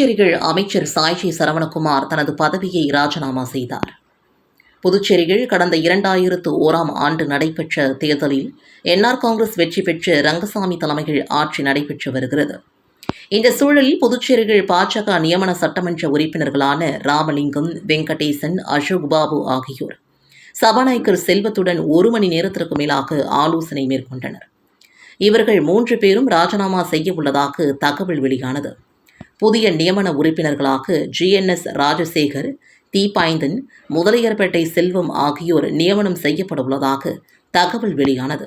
புதுச்சேரியில் அமைச்சர் சாய்ஜி சரவணகுமார் தனது பதவியை ராஜினாமா செய்தார். புதுச்சேரியில் கடந்த இரண்டாயிரத்து ஓராம் ஆண்டு நடைபெற்ற தேர்தலில் என்ஆர் காங்கிரஸ் வெற்றி பெற்று ரங்கசாமி தலைமையில் ஆட்சி நடைபெற்று வருகிறது. இந்த சூழலில் புதுச்சேரியில் பாஜக நியமன சட்டமன்ற உறுப்பினர்களான ராமலிங்கம் வெங்கடேசன் அசோக் பாபு ஆகியோர் சபாநாயகர் செல்வத்துடன் ஒரு மணி நேரத்திற்கு மேலாக ஆலோசனை மேற்கொண்டனர். இவர்கள் மூன்று பேரும் ராஜினாமா செய்ய உள்ளதாக தகவல் வெளியானது. புதிய நியமன உறுப்பினர்களாக ஜிஎன்எஸ் ராஜசேகர் தீபாய்ந்தன் முதலியார்பேட்டை செல்வம் ஆகியோர் நியமனம் செய்யப்பட உள்ளதாக தகவல் வெளியானது.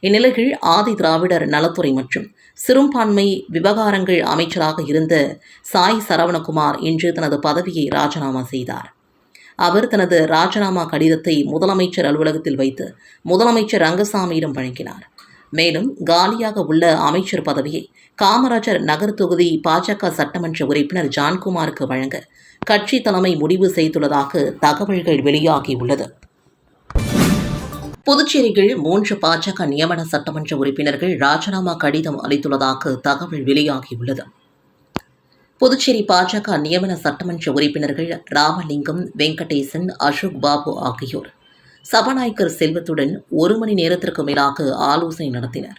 இந்நிலையில் ஆதி திராவிடர் நலத்துறை மற்றும் சிறுபான்மை விவகாரங்கள் அமைச்சராக இருந்த சாய் சரவணகுமார் இன்று தனது பதவியை ராஜினாமா செய்தார். அவர் தனது ராஜினாமா கடிதத்தை முதலமைச்சர் அலுவலகத்தில் வைத்து முதலமைச்சர் ரங்கசாமியிடம் வழங்கினார். மேலும் காலியாக உள்ள அமைச்சர் பதவியை காமராஜர் நகர் தொகுதி பாஜக சட்டமன்ற உறுப்பினர் ஜான்குமாருக்கு வழங்க கட்சி தலைமை முடிவு செய்துள்ளதாக தகவல்கள் வெளியாகியுள்ளது. புதுச்சேரியில் மூன்று பாஜக நியமன சட்டமன்ற உறுப்பினர்கள் ராஜினாமா கடிதம் அளித்துள்ளதாக தகவல் வெளியாகியுள்ளது. புதுச்சேரி பாஜக நியமன சட்டமன்ற உறுப்பினர்கள் ராமலிங்கம் வெங்கடேசன் அசோக் பாபு ஆகியோர் சபாநாயகர் செல்வத்துடன் ஒரு மணி நேரத்திற்கு மேலாக ஆலோசனை நடத்தினர்.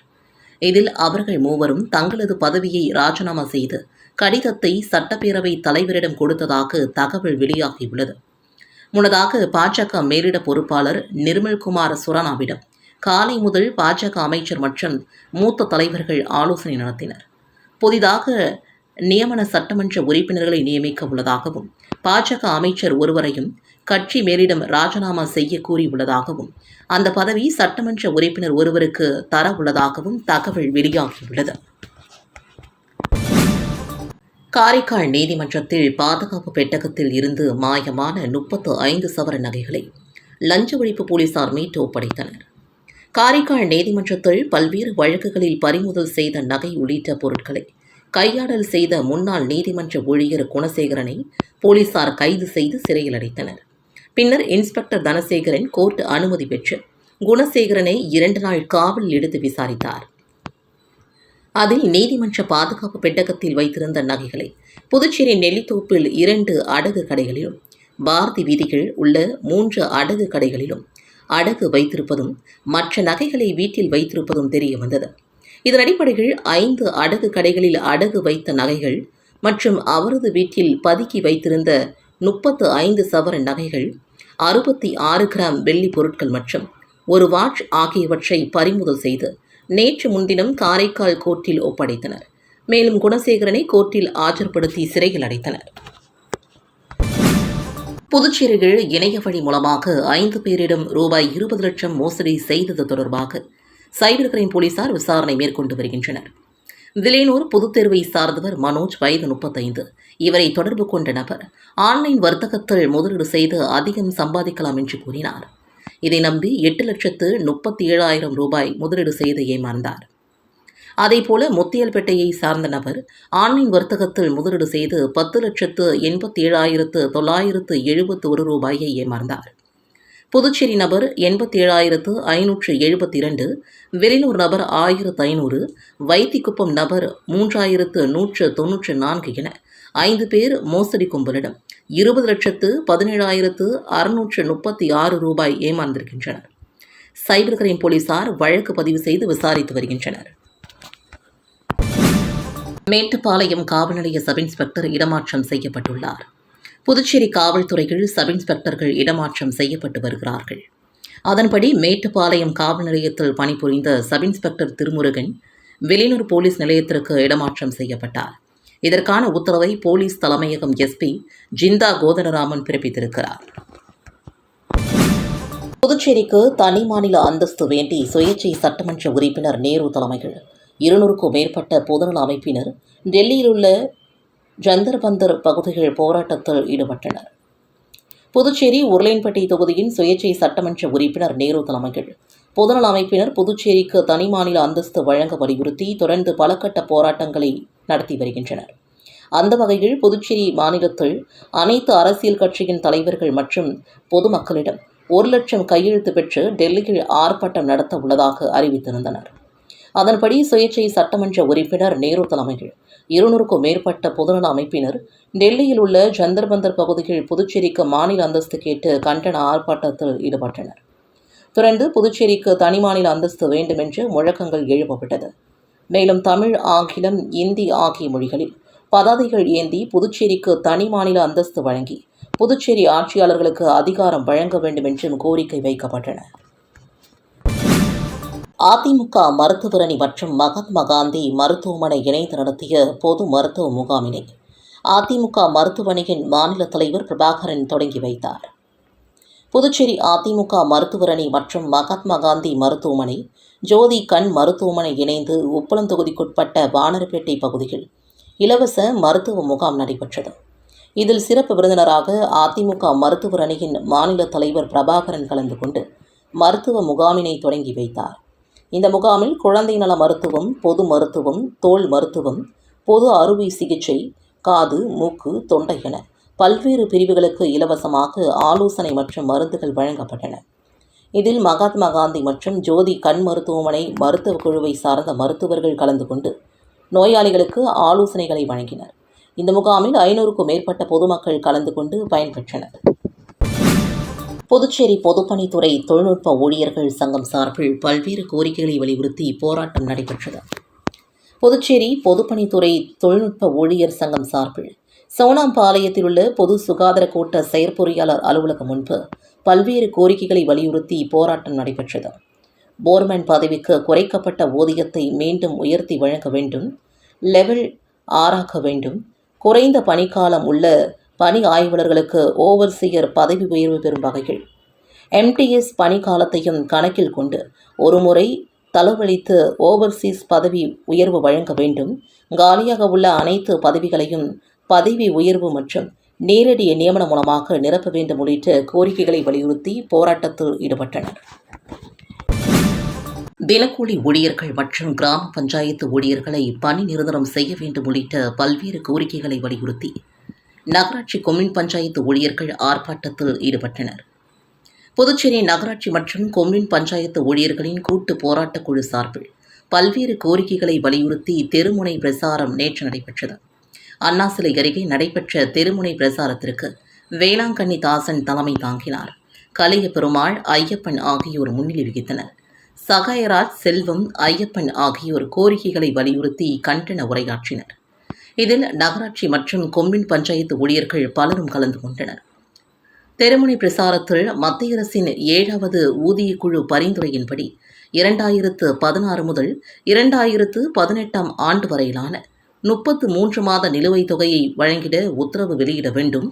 இதில் அவர்கள் மூவரும் தங்களது பதவியை ராஜினாமா செய்து கடிதத்தை சட்டப்பேரவை தலைவரிடம் கொடுத்ததாக தகவல் வெளியாகியுள்ளது. முன்னதாக பாஜக மேலிட பொறுப்பாளர் நிர்மல்குமார் சுரானாவிடம் காலை முதல் பாஜக அமைச்சர் மற்றும் மூத்த தலைவர்கள் ஆலோசனை நடத்தினர். புதிதாக நியமன சட்டமன்ற உறுப்பினர்களை நியமிக்க உள்ளதாகவும் பாஜக அமைச்சர் ஒருவரையும் கட்சி மேலிடம் ராஜினாமா செய்ய கூறியுள்ளதாகவும் அந்த பதவி சட்டமன்ற உறுப்பினர் ஒருவருக்கு தர உள்ளதாகவும் தகவல் வெளியாகியுள்ளது. காரைக்கால் நீதிமன்றத்தில் பாதுகாப்பு பெட்டகத்தில் இருந்து மாயமான முப்பத்து ஐந்து சவர நகைகளை லஞ்ச ஒழிப்பு போலீசார் மீட்டு ஒப்படைத்தனர். காரைக்கால் நீதிமன்றத்தில் பல்வேறு வழக்குகளில் பறிமுதல் செய்த நகை உள்ளிட்ட பொருட்களை கையாடல் செய்த முன்னாள் நீதிமன்ற ஊழியர் குணசேகரனை போலீசார் கைது செய்து சிறையில் அடைத்தனர். பின்னர் இன்ஸ்பெக்டர் தனசேகரன் கோர்ட் அனுமதி பெற்று குணசேகரனை இரண்டு நாள் காவலில் எடுத்து விசாரித்தார். அதில் நீதிமன்ற பாதுகாப்பு பெட்டகத்தில் வைத்திருந்த நகைகளை புதுச்சேரி நெல்லித்தோப்பில் இரண்டு அடகு கடைகளிலும் பாரதி வீதிகள் உள்ள மூன்று அடகு கடைகளிலும் அடகு வைத்திருப்பதும் மற்ற நகைகளை வீட்டில் வைத்திருப்பதும் தெரிய வந்தது. இதன் அடிப்படையில் ஐந்து அடகு கடைகளில் அடகு வைத்த நகைகள் மற்றும் அவரது வீட்டில் பதுக்கி வைத்திருந்த முப்பத்து ஐந்து சவர நகைகள் அறுபத்தி ஆறு கிராம் வெள்ளி பொருட்கள் மற்றும் ஒரு வாட்ச் ஆகியவற்றை பறிமுதல் செய்து நேற்று முன்தினம் காரைக்கால் கோர்ட்டில் ஒப்படைத்தனர். மேலும் குணசேகரனை கோர்ட்டில் ஆஜர்படுத்தி சிறையில் அடைத்தனர். புதுச்சேரியில் இணைய வழி மூலமாக ஐந்து பேரிடம் ரூபாய் இருபது லட்சம் மோசடி செய்தது தொடர்பாக சைபர் கிரைம் போலீசார் விசாரணை மேற்கொண்டு வருகின்றனர். விலையனூர் பொதுத்தேர்வை சார்ந்தவர் மனோஜ் வயது முப்பத்தைந்து. இவரை தொடர்பு கொண்ட நபர் ஆன்லைன் வர்த்தகத்தில் முதலீடு செய்து அதிகம் சம்பாதிக்கலாம் என்று கூறினார். இதை நம்பி எட்டு லட்சத்து முப்பத்தி ஏழாயிரம் ரூபாய் முதலீடு செய்து ஏமாந்தார். அதேபோல முத்தியல்பேட்டையை சார்ந்த நபர் ஆன்லைன் வர்த்தகத்தில் முதலீடு செய்து பத்து லட்சத்து எண்பத்தி ஏழாயிரத்து தொள்ளாயிரத்து எழுபத்து ஒரு ரூபாயை ஏமாந்தார். புதுச்சேரி நபர் எண்பத்தி ஏழாயிரத்து ஐநூற்று எழுபத்தி இரண்டு வெளியூர் நபர் ஆயிரத்து ஐநூறு வைத்திக்குப்பம் நபர் மூன்றாயிரத்து நூற்று தொன்னூற்று நான்கு என ஐந்து பேர் மோசடி கும்பலிடம் இருபது லட்சத்து பதினேழாயிரத்து அறுநூற்று முப்பத்தி ஆறு ரூபாய் ஏமாந்திருக்கின்றனர். சைபர் கிரைம் போலீசார் வழக்கு பதிவு செய்து விசாரித்து வருகின்றனர். மேட்டுப்பாளையம் காவல் நிலைய சப் இன்ஸ்பெக்டர் இடமாற்றம் செய்யப்பட்டுள்ளார். புதுச்சேரி காவல்துறையில் சப் இன்ஸ்பெக்டர்கள் இடமாற்றம் செய்யப்பட்டு வருகிறார்கள். அதன்படி மேட்டுப்பாளையம் காவல் நிலையத்தில் பணிபுரிந்த சப் இன்ஸ்பெக்டர் திருமுருகன் வெளியூர் போலீஸ் நிலையத்திற்கு இடமாற்றம் செய்யப்பட்டார். இதற்கான உத்தரவை போலீஸ் தலைமையகம் எஸ்பி ஜிந்தா கோதனராமன் பிறப்பித்திருக்கிறார். புதுச்சேரிக்கு தனி மாநில அந்தஸ்து வேண்டி சுயேட்சை சட்டமன்ற உறுப்பினர் நேரு தலைமையில் இருநூறுக்கும் மேற்பட்ட பொதுநல அமைப்பினர் டெல்லியில் உள்ள ஜந்தர்பந்தர் பகுதிகள் போராட்டத்தில் ஈடுபட்டனர். புதுச்சேரி உருளையன்பேட்டை தொகுதியின் சுயேட்சை சட்டமன்ற உறுப்பினர் நேரு தலைமையில் பொதுநல அமைப்பினர் புதுச்சேரிக்கு தனி மாநில அந்தஸ்து வழங்க வலியுறுத்தி தொடர்ந்து பல கட்ட போராட்டங்களை நடத்தி வருகின்றனர். அந்த வகையில் புதுச்சேரி மாநிலத்தில் அனைத்து அரசியல் கட்சியின் தலைவர்கள் மற்றும் பொதுமக்களிடம் ஒரு லட்சம் கையெழுத்து பெற்று டெல்லியில் ஆர்ப்பாட்டம் நடத்த உள்ளதாக அறிவித்திருந்தனர். அதன்படி சுயேட்சை சட்டமன்ற உறுப்பினர் நேரு தலைமையில் இருநூறுக்கும் மேற்பட்ட பொதுநல அமைப்பினர் டெல்லியில் உள்ள ஜந்தர்பந்தர் பகுதியில் புதுச்சேரிக்கு மாநில அந்தஸ்து கேட்டு கண்டன ஆர்ப்பாட்டத்தில் ஈடுபட்டனர். தொடர்ந்து புதுச்சேரிக்கு தனி மாநில அந்தஸ்து வேண்டுமென்று முழக்கங்கள் எழுப்பப்பட்டது. மேலும் தமிழ் ஆங்கிலம் இந்தி ஆகிய மொழிகளில் பதாதைகள் ஏந்தி புதுச்சேரிக்கு தனி மாநில அந்தஸ்து வழங்கி புதுச்சேரி ஆட்சியாளர்களுக்கு அதிகாரம் வழங்க வேண்டும் என்றும் கோரிக்கை வைக்கப்பட்டன அதிமுக மருத்துவரணி மற்றும் மகாத்மா காந்தி மருத்துவமனை இணைந்து நடத்திய பொது மருத்துவ முகாமினை அதிமுக மருத்துவமனையின் மாநில தலைவர் பிரபாகரன் தொடங்கி வைத்தார். புதுச்சேரி அதிமுக மருத்துவரணி மற்றும் மகாத்மா காந்தி மருத்துவமனை ஜோதி கண் மருத்துவமனை இணைந்து உப்பளம் தொகுதிக்குட்பட்ட வானரப்பேட்டை பகுதியில் இலவச மருத்துவ முகாம் நடைபெற்றது. இதில் சிறப்பு விருந்தினராக அதிமுக மருத்துவர் அணியின் மாநில தலைவர் பிரபாகரன் கலந்து கொண்டு மருத்துவ முகாமினை தொடங்கி வைத்தார். இந்த முகாமில் குழந்தை நல மருத்துவம் பொது மருத்துவம் தோல் மருத்துவம் பொது அறுவை சிகிச்சை காது மூக்கு தொண்டை என பல்வேறு பிரிவுகளுக்கு இலவசமாக ஆலோசனை மற்றும் மருந்துகள் வழங்கப்பட்டன. இதில் மகாத்மா காந்தி மற்றும் ஜோதி கண் மருத்துவமனை மருத்துவ குழுவை சார்ந்த மருத்துவர்கள் கலந்து கொண்டு நோயாளிகளுக்கு ஆலோசனைகளை வழங்கினர். இந்த முகாமில் ஐநூறுக்கும் மேற்பட்ட பொதுமக்கள் கலந்து கொண்டு பயன்பெற்றனர். புதுச்சேரி பொதுப்பணித்துறை தொழில்நுட்ப ஊழியர்கள் சங்கம் சார்பில் பல்வேறு கோரிக்கைகளை வலியுறுத்தி போராட்டம் நடைபெற்றது. புதுச்சேரி பொதுப்பணித்துறை தொழில்நுட்ப ஊழியர் சங்கம் சார்பில் சோனாம்பாளையத்தில் உள்ள பொது சுகாதார கோட்ட செயற்பொறியாளர் அலுவலகம் முன்பு பல்வேறு கோரிக்கைகளை வலியுறுத்தி போராட்டம் நடைபெற்றது. போர்மேன் பதவிக்கு குறைக்கப்பட்ட ஊதியத்தை மீண்டும் உயர்த்தி வழங்க வேண்டும் லெவல் ஆறாக்க வேண்டும் குறைந்த பணிக்காலம் உள்ள பணி ஆய்வாளர்களுக்கு ஓவர்சியர் பதவி உயர்வு பெறும் வகையில். எம்டிஎஸ் பணிக்காலத்தையும் கணக்கில் கொண்டு ஒருமுறை தளவழித்து ஓவர்சீஸ் பதவி உயர்வு வழங்க வேண்டும். காலியாக உள்ள அனைத்து பதவிகளையும் பதவி உயர்வு மற்றும் நேரடி நியமனம் மூலமாக நிரப்ப வேண்டும் உள்ளிட்ட கோரிக்கைகளை வலியுறுத்தி போராட்டத்தில் ஈடுபட்டனர். தினக்கூலி ஊழியர்கள் மற்றும் கிராம பஞ்சாயத்து ஊழியர்களை பணி நிரந்தரம் செய்ய வேண்டும் உள்ளிட்ட பல்வேறு கோரிக்கைகளை வலியுறுத்தி நகராட்சி கொம்யூன் பஞ்சாயத்து ஊழியர்கள் ஆர்ப்பாட்டத்தில் ஈடுபட்டனர். புதுச்சேரி நகராட்சி மற்றும் கொம்யூன் பஞ்சாயத்து ஊழியர்களின் கூட்டு போராட்டக் குழு சார்பில் பல்வேறு கோரிக்கைகளை வலியுறுத்தி தெருமுனை பிரசாரம் நேற்று நடைபெற்றது. அண்ணா சிலை அருகே நடைபெற்ற தெருமுனை பிரசாரத்திற்கு வேளாங்கண்ணி தாசன் தலைமை தாங்கினார். கலிய பெருமாள் ஐயப்பன் ஆகியோர் முன்னிலை வகித்தனர். சகாயராஜ் செல்வம் ஐயப்பன் ஆகியோர் கோரிக்கைகளை வலியுறுத்தி கண்டன உரையாற்றினர். இதில் நகராட்சி மற்றும் கொம்மின் பஞ்சாயத்து ஊழியர்கள் பலரும் கலந்து கொண்டனர். தெருமுனை பிரசாரத்தில் மத்திய அரசின் ஏழாவது ஊதிய குழு பரிந்துரையின்படி இரண்டாயிரத்து பதினாறு முதல் இரண்டாயிரத்து பதினெட்டாம் ஆண்டு வரையிலான முப்பத்து மூன்று மாத நிலுவைத் தொகையை வழங்கிட உத்தரவு வெளியிட வேண்டும்.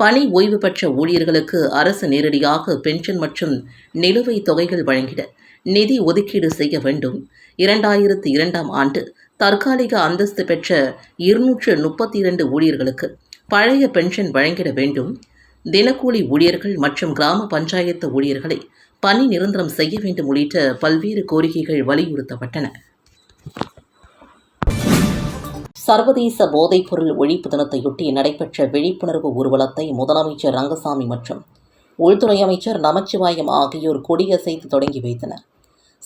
பணி ஓய்வு பெற்ற ஊழியர்களுக்கு அரசு நேரடியாக பென்ஷன் மற்றும் நிலுவைத் தொகைகள் வழங்கிட நிதி ஒதுக்கீடு செய்ய வேண்டும். இரண்டாயிரத்து இரண்டாம் ஆண்டு தற்காலிக அந்தஸ்து பெற்ற இருநூற்று முப்பத்தி இரண்டு ஊழியர்களுக்கு பழைய பென்ஷன் வழங்கிட வேண்டும். தினக்கூலி ஊழியர்கள் மற்றும் கிராம பஞ்சாயத்து ஊழியர்களை பணி நிரந்தரம் செய்ய வேண்டும் உள்ளிட்ட பல்வேறு கோரிக்கைகள் வலியுறுத்தப்பட்டன. சர்வதேச போதைப்பொருள் ஒழிப்பு தினத்தையொட்டி நடைபெற்ற விழிப்புணர்வு ஊர்வலத்தை முதலமைச்சர் ரங்கசாமி மற்றும் உள்துறை அமைச்சர் நமச்சிவாயம் ஆகியோர் கொடியசைத்து தொடங்கி வைத்தனர்.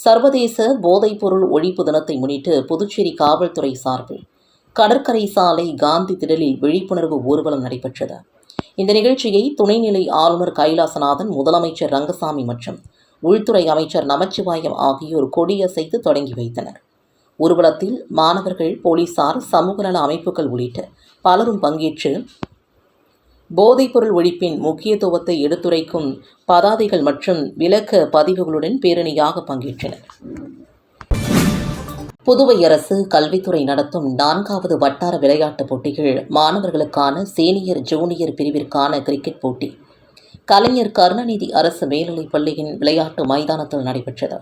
சர்வதேச போதைப்பொருள் ஒழிப்பு தினத்தை முன்னிட்டு புதுச்சேரி காவல்துறை சார்பில் கடற்கரை சாலை காந்தி திடலில் விழிப்புணர்வு ஊர்வலம் நடைபெற்றது. இந்த நிகழ்ச்சியை துணைநிலை ஆளுநர் கைலாசநாதன் முதலமைச்சர் ரங்கசாமி மற்றும் உள்துறை அமைச்சர் நமச்சிவாயம் ஆகியோர் கொடியசைத்து தொடங்கி வைத்தனர். ஊர்வலத்தில் மாணவர்கள் போலீசார் சமூக நல அமைப்புகள் உள்ளிட்ட பலரும் பங்கேற்று போதைப்பொருள் ஒழிப்பின் முக்கியத்துவத்தை எடுத்துரைக்கும் பதாதைகள் மற்றும் விளக்க பதிவுகளுடன் பேரணியாக பங்கேற்றனர். புதுவை அரசு கல்வித்துறை நடத்தும் நான்காவது வட்டார விளையாட்டுப் போட்டிகள் மாணவர்களுக்கான சீனியர் ஜூனியர் பிரிவிற்கான கிரிக்கெட் போட்டி. கலைஞர் கருணாநிதி அரசு மேல்நிலைப் பள்ளியின் விளையாட்டு மைதானத்தில் நடைபெற்றது.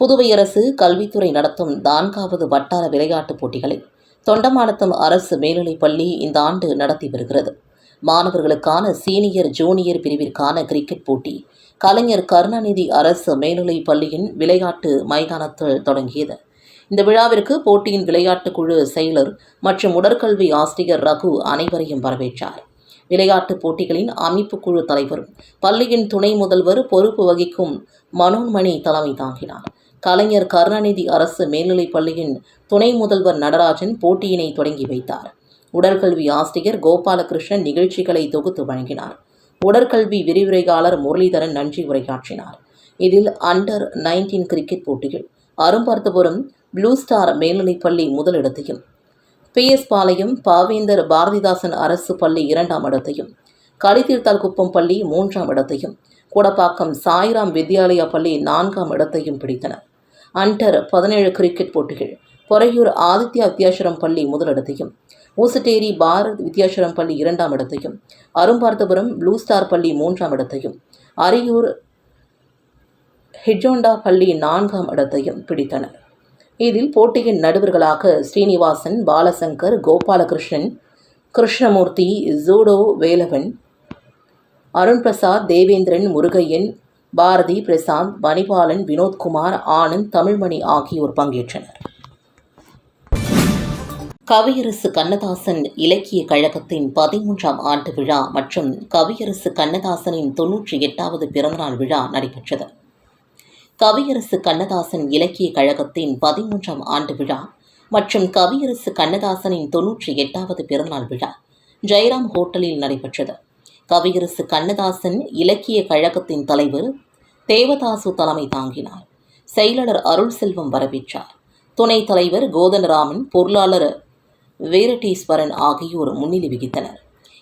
புதுவை அரசு கல்வித்துறை நடத்தும் நான்காவது வட்டார விளையாட்டுப் போட்டிகளை தொண்டமானத்தம் அரசு மேல்நிலைப் பள்ளி இந்த ஆண்டு நடத்தி வருகிறது. மாணவர்களுக்கான சீனியர் ஜூனியர் பிரிவிற்கான கிரிக்கெட் போட்டி. கலைஞர் கருணாநிதி அரசு மேல்நிலைப் பள்ளியின் விளையாட்டு மைதானத்தில் தொடங்கியது. இந்த விழாவிற்கு போட்டியின் விளையாட்டுக் குழு செயலர் மற்றும் உடற்கல்வி ஆசிரியர் ரகு அனைவரையும் வரவேற்றார். விளையாட்டுப் போட்டிகளின் அமைப்பு குழு தலைவரும் பள்ளியின் துணை முதல்வர் பொறுப்பு வகிக்கும் மனோன்மணி தலைமை தாங்கினார். கலைஞர் கருணாநிதி அரசு மேல்நிலைப் பள்ளியின் துணை முதல்வர் நடராஜன் போட்டியினை தொடங்கி வைத்தார். உடற்கல்வி ஆசிரியர் கோபாலகிருஷ்ணன் நிகழ்ச்சிகளை தொகுத்து வழங்கினார். உடற்கல்வி விரிவுரையாளர் முரளிதரன் நன்றி உரையாற்றினார். இதில் அண்டர் நைன்டீன் கிரிக்கெட் போட்டியில் அரும்பார்த்தபுரம் ப்ளூ ஸ்டார் மேல்நிலைப்பள்ளி முதலிடத்தையும் பிஎஸ் பாளையம் பாவேந்தர் பாரதிதாசன் அரசு பள்ளி இரண்டாம் இடத்தையும் களித்தீர்த்தால் குப்பம் பள்ளி மூன்றாம் இடத்தையும் கூடப்பாக்கம் சாய்ராம் வித்யாலயா பள்ளி நான்காம் இடத்தையும் பிடித்தனர் அண்டர் பதினேழு கிரிக்கெட் போட்டிகள் பொறையூர் ஆதித்யா வித்யாசுரம் பள்ளி முதலிடத்தையும் ஊசட்டேரி பாரத் வித்யாசுரம் பள்ளி இரண்டாம் இடத்தையும் அரும்பார்த்தபுரம் ப்ளூ ஸ்டார் பள்ளி மூன்றாம் இடத்தையும் அரியூர் ஹிஜோண்டா பள்ளி நான்காம் இடத்தையும் பிடித்தனர். இதில் போட்டியின் நடுவர்களாக ஸ்ரீனிவாசன் பாலசங்கர் கோபாலகிருஷ்ணன் கிருஷ்ணமூர்த்தி ஜூடோ வேலவன் அருண் பிரசாத் தேவேந்திரன் முருகையன் பாரதி பிரசாந்த் மணிபாலன் வினோத்குமார் ஆனந்த் தமிழ்மணி ஆகியோர் பங்கேற்றனர். கவியரசு கண்ணதாசன் இலக்கிய கழகத்தின் பதிமூன்றாம் ஆண்டு விழா மற்றும் கவியரசு கண்ணதாசனின் தொன்னூற்றி எட்டாவது பிறந்தநாள் விழா நடைபெற்றது. கவியரசு கண்ணதாசன் இலக்கிய கழகத்தின் பதிமூன்றாம் ஆண்டு விழா மற்றும் கவியரசு கண்ணதாசனின் தொன்னூற்றி எட்டாவது பிறந்தநாள் விழா ஜெயராம் ஹோட்டலில் நடைபெற்றது. கவியரசு கண்ணதாசன் இலக்கிய கழகத்தின் தலைவர் தேவதாசு தலைமை தாங்கினார். செயலாளர் அருள் செல்வம் வரவேற்றார். துணைத் தலைவர் கோதண்டராமன் பொருளாளர் வீரட்டீஸ்வரன் ஆகியோர் முன்னிலை வகித்தனர்.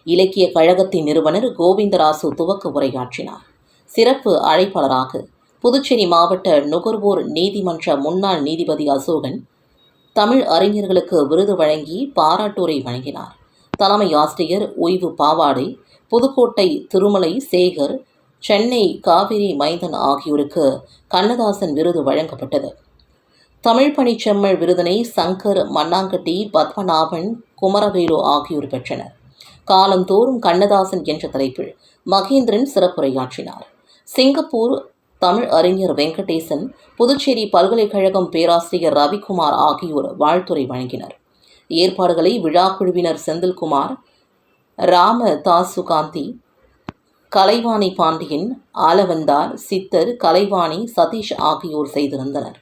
இலக்கிய கழகத்தின் நிறுவனர் கோவிந்தராசு துவக்க உரையாற்றினார். சிறப்பு அழைப்பாளராக புதுச்சேரி மாவட்ட நுகர்வோர் நீதிமன்ற முன்னாள் நீதிபதி அசோகன் தமிழ் அறிஞர்களுக்கு விருது வழங்கி பாராட்டுரை வழங்கினார். தலைமை ஆசிரியர் ஓய்வு பாவாடை புதுக்கோட்டை திருமலை சேகர் சென்னை காவிரி மைந்தன் ஆகியோருக்கு கண்ணதாசன் விருது வழங்கப்பட்டது. தமிழ் பணிச்செம்மல் விருதினை சங்கர் மண்ணாங்கட்டி பத்மநாபன் குமரவேலு ஆகியோர் பெற்றனர். காலந்தோறும் கண்ணதாசன் என்ற தலைப்பில் மகேந்திரன் சிறப்புரையாற்றினார். சிங்கப்பூர் தமிழ் அறிஞர் வெங்கடேசன் புதுச்சேரி பல்கலைக்கழகம் பேராசிரியர் ரவிக்குமார் ஆகியோர் வாழ்த்துரை வழங்கினர். ஏற்பாடுகளை விழா குழுவினர் செந்தில்குமார் ராம தாசுகாந்தி கலைவாணி பாண்டியன் ஆலவந்தார் சித்தர் கலைவாணி சதீஷ் ஆகியோர் செய்திருந்தனர்.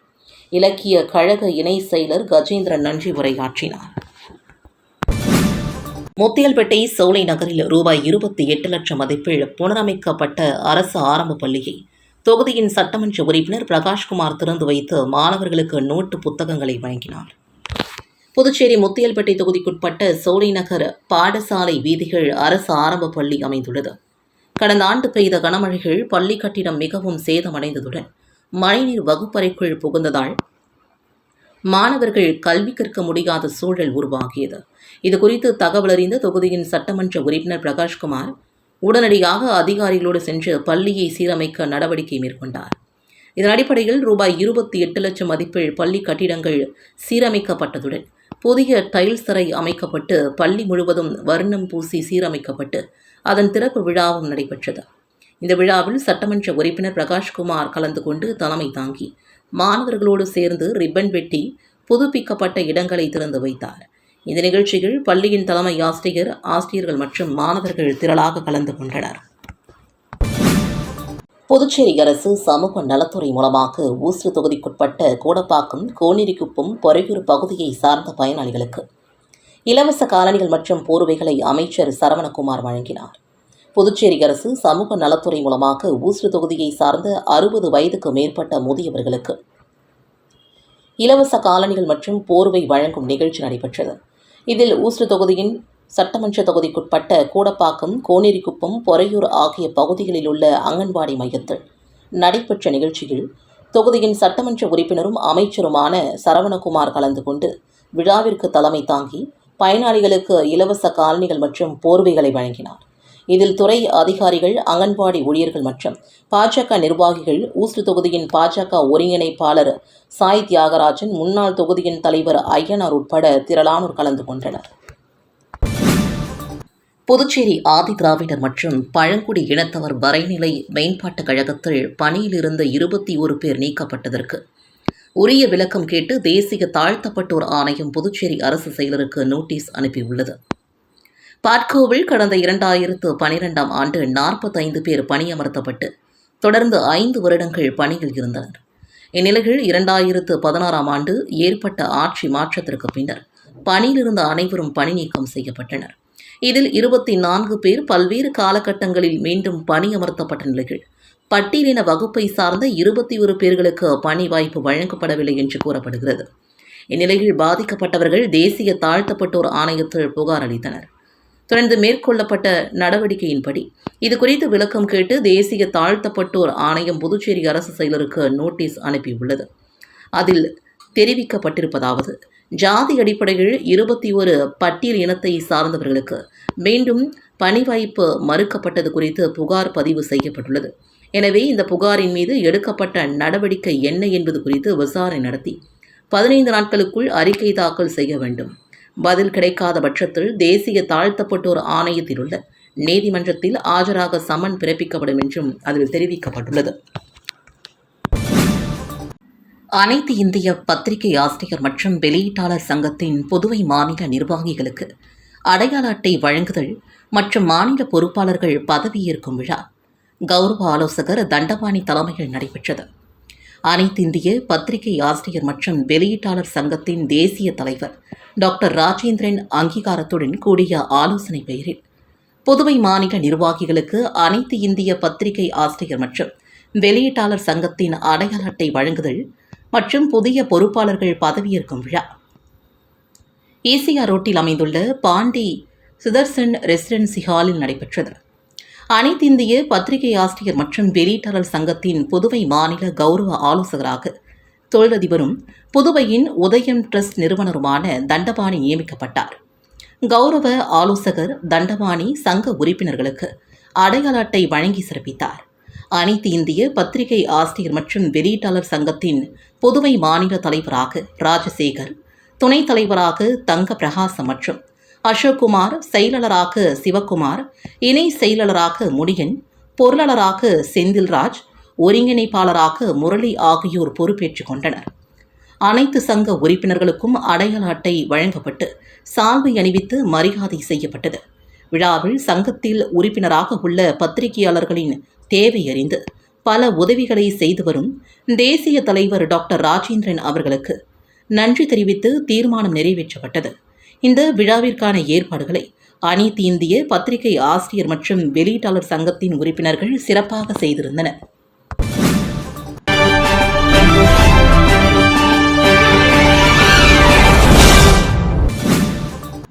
இலக்கிய கழக இணை செயலர் கஜேந்திரன் நன்றி உரையாற்றினார். முத்தியல்பேட்டை சோலை நகரில் ரூபாய் இருபத்தி எட்டு லட்சம் மதிப்பில் புனரமைக்கப்பட்ட அரசு ஆரம்ப பள்ளியை தொகுதியின் சட்டமன்ற உறுப்பினர் பிரகாஷ்குமார் திறந்து வைத்து மாணவர்களுக்கு நோட்டு புத்தகங்களை வழங்கினார். புதுச்சேரி முத்தியல்பேட்டை தொகுதிக்குட்பட்ட சோலை நகர் பாடசாலை வீதிகள் அரசு ஆரம்ப பள்ளி அமைந்துள்ளது. கடந்த ஆண்டு பெய்த கனமழைகள் பள்ளி கட்டிடம் மிகவும் சேதமடைந்ததுடன் மழைநீர் வகுப்பறைக்குள் புகுந்ததால் மாணவர்கள் கல்வி கற்க முடியாத சூழல் உருவாகியது. இது குறித்து தகவல் அறிந்த தொகுதியின் சட்டமன்ற உறுப்பினர் பிரகாஷ்குமார் உடனடியாக அதிகாரிகளோடு சென்று பள்ளியை சீரமைக்க நடவடிக்கை மேற்கொண்டார். இதன் அடிப்படையில் ரூபாய் இருபத்தி எட்டு லட்சம் மதிப்பில் பள்ளி கட்டிடங்கள் சீரமைக்கப்பட்டதுடன் புதிய டைல்ஸ் தரை அமைக்கப்பட்டு பள்ளி முழுவதும் வர்ணம் பூசி சீரமைக்கப்பட்டு அதன் திறப்பு விழாவும் நடைபெற்றது. இந்த விழாவில் சட்டமன்ற உறுப்பினர் பிரகாஷ்குமார் கலந்து கொண்டு தலைமை தாங்கி மாணவர்களோடு சேர்ந்து ரிப்பன் வெட்டி புதுப்பிக்கப்பட்ட இடங்களை திறந்து வைத்தார். இந்த நிகழ்ச்சியில் பள்ளியின் தலைமை ஆசிரியர் ஆசிரியர்கள் மற்றும் மாணவர்கள் திரளாக கலந்து கொண்டனர். புதுச்சேரி அரசு சமூக நலத்துறை மூலமாக ஊசு தொகுதிக்குட்பட்ட கூடப்பாக்கம் கோனேரிக்குப்பம் பொறையூர் பகுதியை சார்ந்த பயனாளிகளுக்கு இலவச காலணிகள் மற்றும் போர்வைகளை அமைச்சர் சரவணகுமார் வழங்கினார். புதுச்சேரி அரசு சமூக நலத்துறை மூலமாக ஊசு தொகுதியை சார்ந்த அறுபது வயதுக்கு மேற்பட்ட முதியவர்களுக்கு இலவச காலணிகள் மற்றும் போர்வை வழங்கும் நிகழ்ச்சி நடைபெற்றது. இதில் ஊசு தொகுதியின் சட்டமன்ற தொகுதிக்குட்பட்ட கூடப்பாக்கம் கோனேரிக்குப்பம் பொறையூர் ஆகிய பகுதிகளில் உள்ள அங்கன்வாடி மையத்தில் நடைபெற்ற நிகழ்ச்சியில் தொகுதியின் சட்டமன்ற உறுப்பினரும் அமைச்சருமான சரவணகுமார் கலந்து கொண்டு விழாவிற்கு தலைமை தாங்கி பயனாளிகளுக்கு இலவச காலணிகள் மற்றும் போர்வைகளை வழங்கினார். இதில் துறை அதிகாரிகள் அங்கன்வாடி ஊழியர்கள் மற்றும் பாஜக நிர்வாகிகள் ஊசு தொகுதியின் பாஜக ஒருங்கிணைப்பாளர் சாய் தியாகராஜன் முன்னாள் தொகுதியின் தலைவர் ஐயனார் உட்பட திரளானோர் கலந்து கொண்டனர். புதுச்சேரி ஆதி திராவிடர் மற்றும் பழங்குடி இனத்தவர் வரைநிலை மேம்பாட்டுக் கழகத்தில் பணியிலிருந்த இருபத்தி ஒரு பேர் நீக்கப்பட்டதற்கு உரிய விளக்கம் கேட்டு தேசிய தாழ்த்தப்பட்டோர் ஆணையம் புதுச்சேரி அரசு செயலருக்கு நோட்டீஸ் அனுப்பியுள்ளது. பாட்கோவில் கடந்த இரண்டாயிரத்து பனிரெண்டாம் ஆண்டு நாற்பத்தைந்து பேர் பணியமர்த்தப்பட்டு தொடர்ந்து ஐந்து வருடங்கள் பணியில் இருந்தனர். இந்நிலையில் இரண்டாயிரத்து பதினாறாம் ஆண்டு ஏற்பட்ட ஆட்சி மாற்றத்திற்கு பின்னர் பணியிலிருந்த அனைவரும் பணி நீக்கம் செய்யப்பட்டனர். இதில் இருபத்தி நான்கு பேர் பல்வேறு காலகட்டங்களில் மீண்டும் பணியமர்த்தப்பட்ட நிலையில் பட்டியலின வகுப்பை சார்ந்த இருபத்தி ஒரு பேர்களுக்கு பணி வாய்ப்பு வழங்கப்படவில்லை என்று கூறப்படுகிறது. இந்நிலையில் பாதிக்கப்பட்டவர்கள் தேசிய தாழ்த்தப்பட்டோர் ஆணையத்தில் புகார் அளித்தனர். தொடர்ந்து மேற்கொள்ளப்பட்ட நடவடிக்கையின்படி. இது குறித்து விளக்கம் கேட்டு தேசிய தாழ்த்தப்பட்டோர் ஆணையம் புதுச்சேரி அரசு செயலருக்கு நோட்டீஸ் அனுப்பியுள்ளது. அதில் தெரிவிக்கப்பட்டிருப்பதாவது ஜாதி அடிப்படையில் இருபத்தி ஒரு பட்டியல் இனத்தை சார்ந்தவர்களுக்கு மீண்டும் பணி வாய்ப்பு மறுக்கப்பட்டது குறித்து புகார் பதிவு செய்யப்பட்டுள்ளது. எனவே இந்த புகாரின் மீது எடுக்கப்பட்ட நடவடிக்கை என்ன என்பது குறித்து விசாரணை நடத்தி பதினைந்து நாட்களுக்குள் அறிக்கை தாக்கல் செய்ய வேண்டும். பதில் கிடைக்காத பட்சத்தில் தேசிய தாழ்த்தப்பட்டோர் ஆணையத்தில் உள்ள நீதிமன்றத்தில் ஆஜராக சமன் பிறப்பிக்கப்படும் என்றும் அதில் தெரிவிக்கப்பட்டுள்ளது. அனைத்து இந்திய பத்திரிகை ஆசிரியர் மற்றும் வெளியீட்டாளர் சங்கத்தின் புதுவை மாநில நிர்வாகிகளுக்கு அடையாள அட்டை வழங்குதல் மற்றும் மாநில பொறுப்பாளர்கள் பதவியேற்கும் விழா. கௌரவ ஆலோசகர் தண்டபாணி தலைமையில் நடைபெற்றது. அனைத்து இந்திய பத்திரிகை ஆசிரியர் மற்றும் வெளியீட்டாளர் சங்கத்தின் தேசிய தலைவர் டாக்டர் ராஜேந்திரன் அங்கீகாரத்துடன் கூடிய ஆலோசனை பெயரில். புதுவை மாநில நிர்வாகிகளுக்கு அனைத்து இந்திய பத்திரிகை ஆசிரியர் மற்றும் வெளியீட்டாளர் சங்கத்தின் அடையாள அட்டை வழங்குதல் மற்றும் புதிய பொறுப்பாளர்கள் பதவியேற்கும் விழா. ஈசிஆர் ரோட்டில் அமைந்துள்ள பாண்டி சுதர்சன் ரெசிடென்சி ஹாலில் நடைபெற்றது. அனைத்திந்திய பத்திரிகை ஆசிரியர் மற்றும் வெளியீட்டாளர் சங்கத்தின் புதுவை மாநில கௌரவ ஆலோசகராக தொழிலதிபரும் புதுவையின் உதயம் ட்ரஸ்ட் நிறுவனருமான தண்டபாணி நியமிக்கப்பட்டார். கௌரவ ஆலோசகர் தண்டபாணி சங்க உறுப்பினர்களுக்கு அடையாள அட்டை வழங்கி சிறப்பித்தார். அனைத்து இந்திய பத்திரிகை ஆசிரியர் மற்றும் வெளியீட்டாளர் சங்கத்தின் புதுவை மாநில தலைவராக ராஜசேகர் துணைத் தலைவராக தங்க பிரகாசம் மற்றும் அசோக்குமார் செயலாளராக சிவக்குமார் இணை செயலாளராக முடியன் பொருளாளராக செந்தில்ராஜ் ஒருங்கிணைப்பாளராக முரளி ஆகியோர் பொறுப்பேற்றுக் கொண்டனர். அனைத்து சங்க உறுப்பினர்களுக்கும் அடையாள அட்டை வழங்கப்பட்டு சால்வை அணிவித்து மரியாதை செய்யப்பட்டது. விழாவில் சங்கத்தில் உறுப்பினராக உள்ள பத்திரிகையாளர்களின் தேவை அறிந்து பல உதவிகளை செய்து வரும் தேசிய தலைவர் டாக்டர் ராஜேந்திரன் அவர்களுக்கு நன்றி தெரிவித்து தீர்மானம் நிறைவேற்றப்பட்டது. இந்த விழாவிற்கான ஏற்பாடுகளை அனைத்து இந்திய பத்திரிகை ஆசிரியர் மற்றும் வெளியீட்டாளர் சங்கத்தின் உறுப்பினர்கள் சிறப்பாக செய்திருந்தனர்.